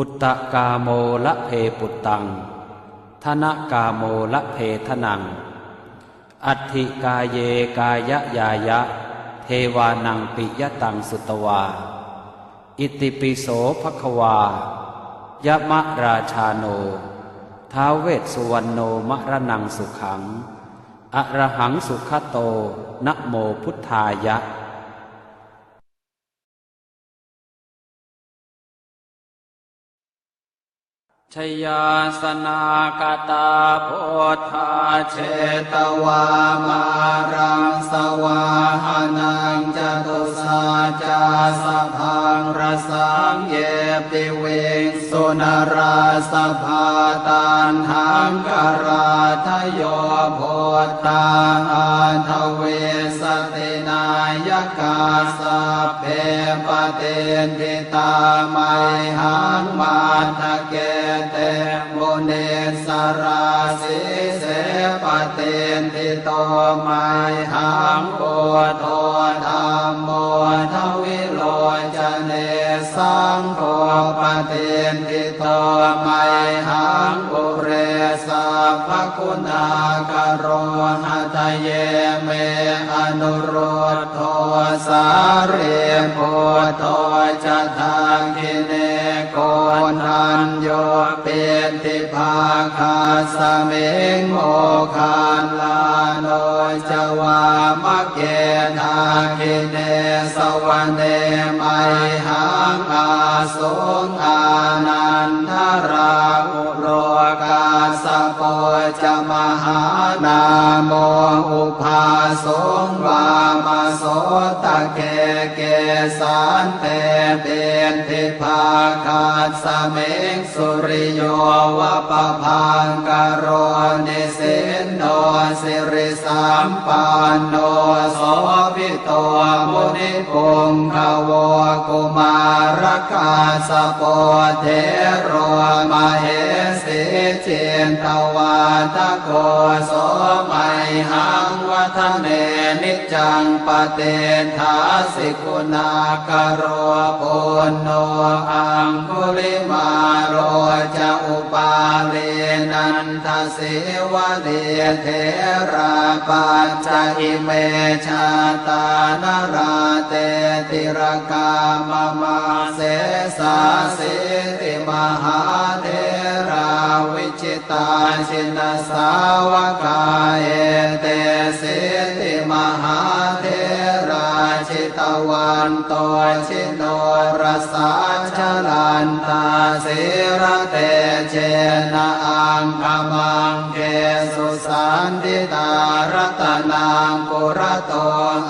ปุตตะกาโมละเพปุตตังธนกาโมละเพทนัง อัตถิกายเยกายะยายะ เทวานังปิยตังสุตวา อิติปิโสภควายะมะราชาโน ท้าวเวสสุวรรณโนมรนังสุขัง อระหังสุขโตนะโมพุทธายะ ชยาสนากตาโพธาเชตวามารังสวาหานังจตุสาจาสพังรสังเยปิเวงสุนราสภาตานหังกราทโยโพตาอันทเวส กาสพเพปเตนทิตาไมหังมาทะเกเตมุเนสราสิเสปเตนทิโตไมหังโอโทธรรมโมทวิโลจเนสังโฆปเตนทิโตไมหังปุเรสัพพคุณากโรหัตเยเม เรโพโทจะทางกิเนโกนันโยเป็นทิภาคาสเมงโมคานลาโนจวามะเกทากิเนสวเนไมหังอาสงอานันทรา หานาโมอุภาสงวามาโสตะเกเกสานเตเป็นทิภาคาสเมงสุริโยวะปะพังกโรนิสินโนสิริสัมปันโนโสภิโตมุนิปุงขวกุมารกาสปเทโรมาเหสิเจนตวา ทโกโสไมหังวัฒเนนิจังปเตทาสิกุณากโรปุณโนอังคุลิมาโรจะอุปาเลนันทสิวะเดเทราปัญจอิเมชาตานราเตติรกามมาเสสาสิติมหาเท วิจิตาชินสาวกาเอเตสิติมหาเทราชิตวันโตชิโนรสาชลันตาสิระเตเจนะอังคมังเกสุสันติตารตนังปุระโต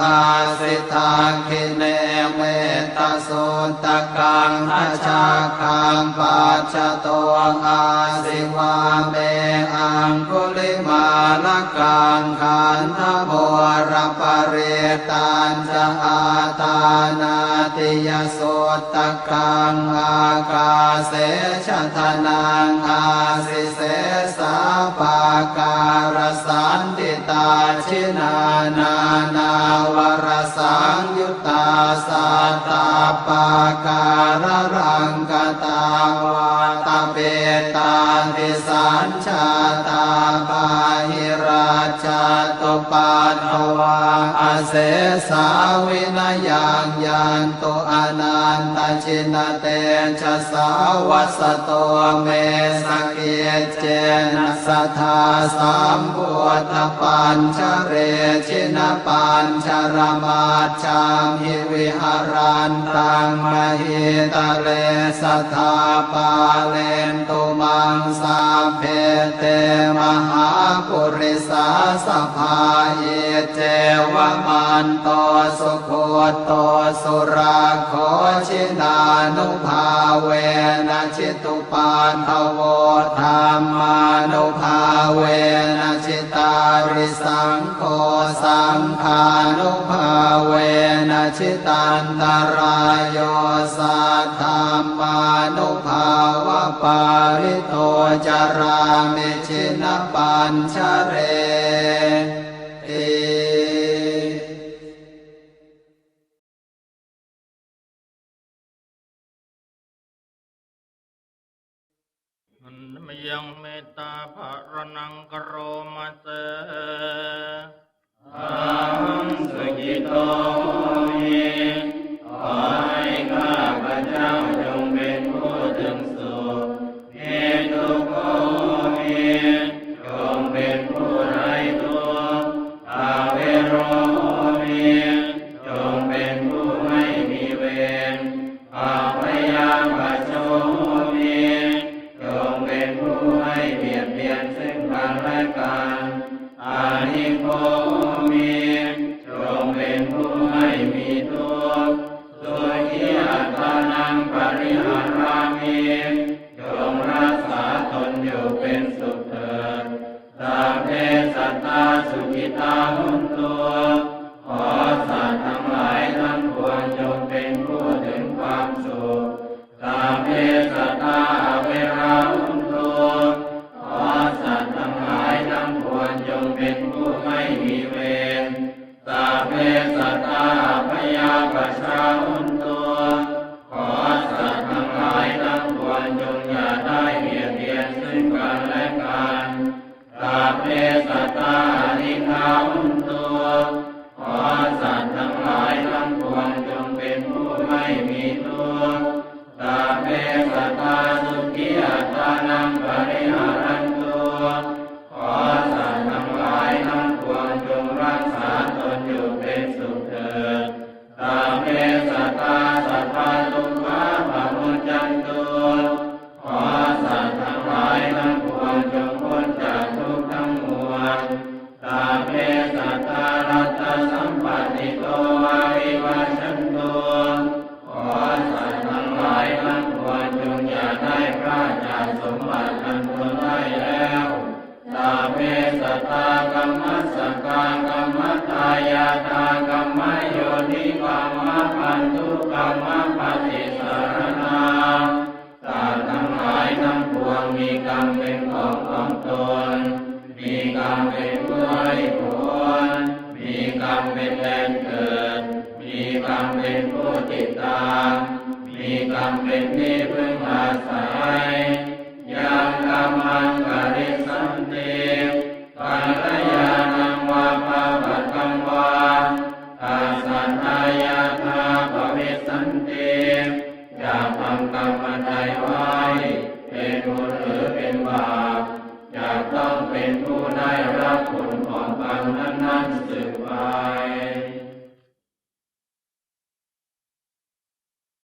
อาสิทาคิเน ตาสุตตะกังอาชาคังปัจจโตอาสิวาเมอังคุลิมาลกังขันธโมรปเรตันจะอาตานาติยสุตตะกังอากาเสชะทนังอาสิเส ปาการสันติตาชินานานาวรสังยุตตาสาตาปาการรังกตาวาตาเปตาติสัญชาตาบาหิราชาตุปาอา เสสาวินายังยันตุอนันตชินเตชะสาวัสโตเมสเกเจนะสัทธาสามบุตปัญชเรชินปัญชรมาชามหิวิหารันตังมหิตเลสัทธาปาเลนตุมังสาเพเตมหาปุริสาสภาเยเจวะมันโตสุโคโตสุราโคชินานุภาเวนะชิตุปาทวธรรมานุภาเวนะชิตาริสังโฆสังฆานุภาเวนะชิตันตรายโยสัทธรรมานุภาวะปาริโตจารามิชินปัญชเร มยังเมตตาภารนังกโรมาเสอาหังสุกิโตมิขอให้ข้าพระเจ้า กันอานิโกมีจงเป็นผู้ไม่มีทุกข์สุขีอัตานังปริหารามีจงรักษาตนอยู่เป็นสุขเถิดสัพเพสัตตาสุขิตาหุน มีเวนสัพเพสัตตาพยาปชาอุนตุขอสัตว์ทั้งหลายทั้งปวงจงอย่าได้เบียดเบียนซึ่งกันและกันสัพเพสัตตานิคาอุนตัว กรรมปฏิสารนาสัตว์ทั้งหลายทั้งปวงมีกรรมเป็นของของตน มีกรรมเป็นผู้ให้ผลมีกรรมเป็นแดนเกิด มีกรรมเป็นผู้ติดตาม มีกรรมเป็น